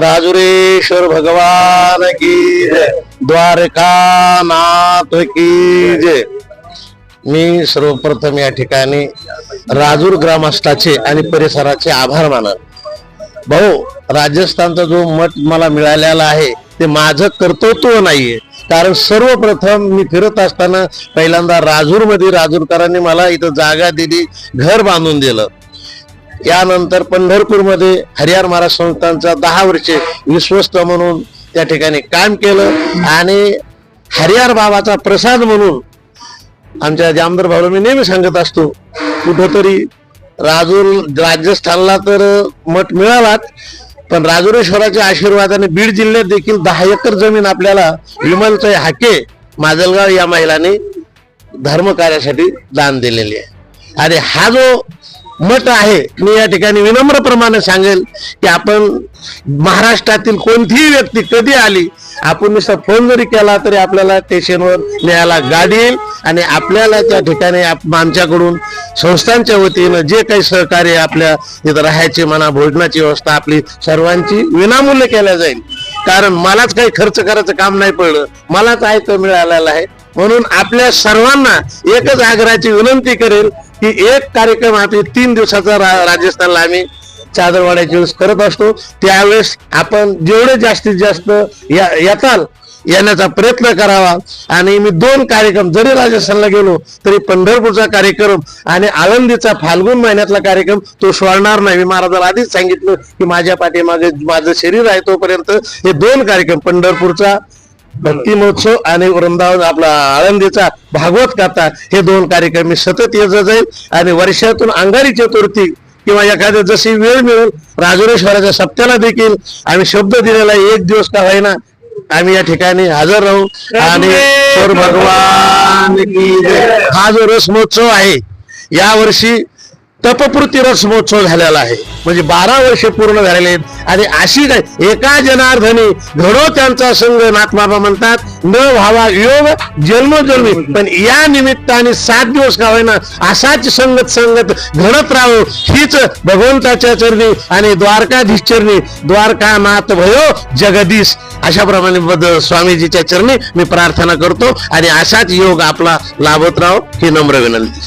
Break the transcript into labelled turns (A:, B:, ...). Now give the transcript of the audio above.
A: राजुरेश्वर भगवान की जय। द्वारका नाथ की जय। मी सर्वप्रथम या ठिकाणी राजूर ग्रामस्थाचे आणि परिसराचे आभार मानत भाऊ राजस्थानचा जो मठ मला मिळालेला आहे ते माझं कर्तृत्व नाहीये. कारण सर्वप्रथम मी फिरत असताना पहिल्यांदा राजूरमध्ये राजूरकरांनी मला इथं जागा दिली घर बांधून दिलं. यानंतर पंढरपूरमध्ये हरिहर महाराज संस्थांचा दहा वर्षे विश्वस्त म्हणून त्या ठिकाणी काम केलं आणि हरिहर बाबाचा प्रसाद म्हणून आमच्या जामदार भाऊला मी नेहमी सांगत असतो कुठंतरी राजूर राजस्थानला तर मठ मिळालात पण राजुरेश्वराच्या आशीर्वादाने बीड जिल्ह्यात देखील दहा एकर जमीन आपल्याला विमलचे हाके माजलगाव या महिलांनी धर्मकार्यासाठी दान दिलेली आहे. आणि हा जो मत आहे. मी या ठिकाणी विनम्रप्रमाणे सांगेल की आपण महाराष्ट्रातील कोणतीही व्यक्ती कधी आली आपण नुसता फोन जरी केला तरी आपल्याला स्टेशनवर न्यायला गाडी येईल आणि आपल्याला त्या ठिकाणी आमच्याकडून संस्थांच्या वतीनं जे काही सहकार्य आपल्या इथं राहायची म्हणा भोजनाची व्यवस्था आपली सर्वांची विनामूल्य केल्या जाईल. कारण मलाच काही खर्च करायचं काम नाही पडलं मलाच आयतं मिळालेला आहे. म्हणून आपल्या सर्वांना एकच आग्रहाची विनंती करेल की एक कार्यक्रम आम्ही तीन दिवसाचा रा- राजस्थानला आम्ही चादरवाड्याच्या वेळेस करत असतो. त्यावेळेस आपण जेवढे जास्तीत जास्त या- येताल येण्याचा प्रयत्न करावा. आणि मी दोन कार्यक्रम जरी राजस्थानला गेलो तरी पंढरपूरचा कार्यक्रम आणि आळंदीचा फाल्गुन महिन्यातला कार्यक्रम तो सोडणार नाही. मी महाराजाला आधीच सांगितलं की माझ्या पाठीमागे माझं शरीर आहे तोपर्यंत हे दोन कार्यक्रम पंढरपूरचा भक्ती महोत्सव आणि वृंदावन आपला आळंदीचा भागवत कथा हे दोन कार्यक्रम मी सतत येत जाईल आणि वर्षातून अंगारी चतुर्थी किंवा एखाद्या जशी वेळ मिळेल राजुरेश्वराच्या सप्त्याला देखील आम्ही शब्द दिलेला एक दिवस का होईना आम्ही या ठिकाणी हजर राहू आणि भगवान. हा जो रस महोत्सव आहे या वर्षी तपपूर्ती रस महोत्सव झालेला आहे. म्हणजे बारा वर्षे पूर्ण झालेले आहेत. आणि अशी काय एका जनार्दने घडो त्यांचा संघ नाथबाबा म्हणतात न व्हावा योग जन्मोजन्मी पण या निमित्ताने सात दिवस का होईना असाच संगत संगत घडत राहो हीच भगवंताच्या चरणी आणि द्वारकाधीश चरणी द्वारका नाथ भयो जगदीश. अशा प्रमाणे बद- स्वामीजीच्या चरणी मी प्रार्थना करतो आणि असाच योग आपला लाभत राहो ही नम्र विनंती.